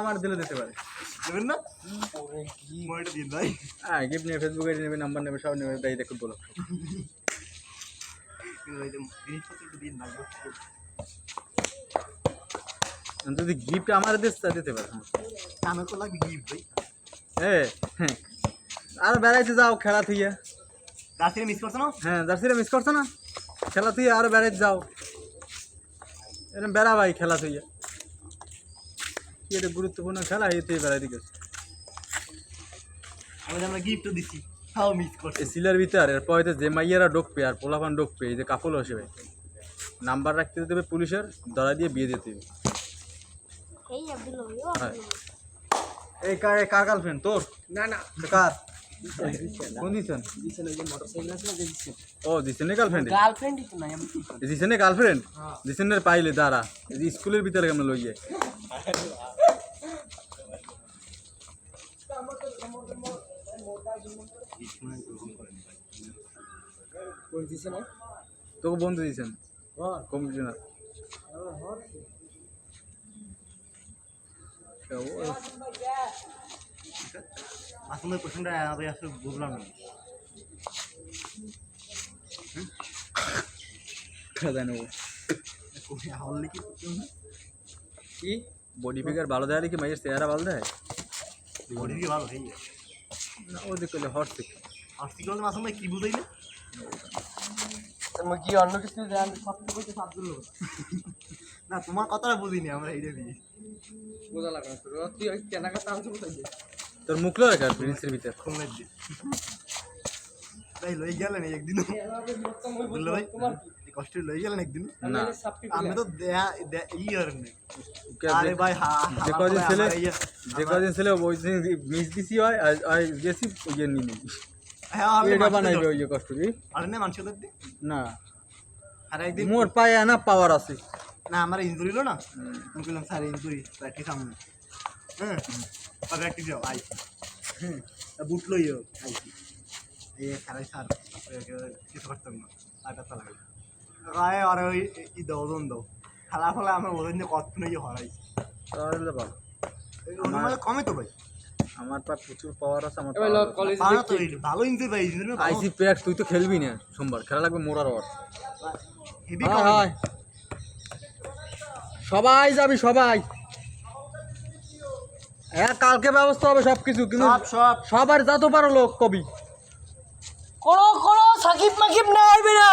আমার দিলে দিতে পারে। দেবেন না? ময়টা দিন। ভাই হ্যাঁ গিফট নেবে ফেসবুকে নেবে নাম্বার নেবে সব নেবে তাই দেখুন বলো। যদি গিফট আমার দিস তা দিতে পারে কানে তো লাগবে গিফট ভাই? হ্যাঁ হ্যাঁ। আর বেড়াইতে যাও খেলা থুইয়া। রাত্রে মিস করছ না? হ্যাঁ জার্সিটা মিস করছ না? খেলা থুইয়া আর বেড়াইতে যাও। এরকম বেড়া ভাই খেলা থুইয়া। এটা গুরুত্বপূর্ণ খেলা এতে গেছে আমি আমরা গিফটও দিছি তাও মিস করছে। এই ভিতর এরপর যে মাইয়ারা ডোকবে আর পোলাপান ডোকবে এই যে কাপল হিসেবে নাম্বার রাখতে দেবে পুলিশের ধরা দিয়ে বিয়ে দিতে হবে। এই আব্দুল হ্যাঁ। এই কার কার গার্লফ্রেন্ড তোর? না না। কার? কোন দিছেন? দিছেন ওই যে মোটরসাইকেল আছে না যে দিছেন ও দিছেন গার্লফ্রেন্ড তো? দিছেন দিছেন পাইলে দাঁড়া। স্কুলের ভিতরে কেমন লইয়ে? তোকে বন্ধু দিছেন হ্যাঁ। কমিশনার আসলে কোশ্চেনটা আমি আসলে বুঝলাম না। নেব। কি? কি বডি ফিগার ভালো দেয় কি মাইয়ের চেহারা ভালো দেয় বডি দিয়ে ভালো হয়ে যায় না ও দিকে হট থেকে আর্থিক আসলে কি বুঝাইলে? তুমি কি অন্য কিছু জান সব কিছু আব্দুল না তোমার কথাটা বুঝিনি আমরা এইটা দিয়ে। বোঝা লাগে না তোর। তুই ওই কেনাকাটা আনছো কোথায় তোর মুখলো রেখা প্রিন্সের ভিতর। খুলনার দিয়ে তাই লই গেলেন একদিন ভাই। কষ্ট লই গেলেন একদিন। না। আমি তো দেয়া দে- ই আর আরে ভাই হা যে কদিন ছেলে যে কদিন ছেলে ওই দিন মিস দিছি হয় আর গেছি ইয়ে নিনি। হ্যাঁ এটা বানাইবে ওই যে কষ্ট কি আরে না মানুষ দেখতে না। আর একদিন মোর পায়ে না পাওয়ার আছে। না আমার ইঞ্জুরি হলো না? আমি বললাম স্যার ইঞ্জুরি প্র্যাকটিস সামনে হ্যাঁ আর প্র্যাকটিস যাও আই হ্যাঁ বুট লই আইছি এই খেলাই স্যার কিছু করতাম না। আর কথা লাগে আয় আর ওই ই দাও ওজন দাও। খেলা ফলে আমার ওজন দিয়ে হরাই। তাহলে কমে তো ভাই। আমার পা প্রচুর পাওয়ার আছে আমার কলেজে ভালো আইসি প্যাক তুই তো খেলবি না সোমবার খেলা লাগবে মোরার ওর সবাই যাবি সবাই। হ্যাঁ কালকে ব্যবস্থা হবে সব কিছু কিন্তু সব সব। সবার যত পারো লোক কবি। কোনো কোনো সাকিব মাকিব না আইবে না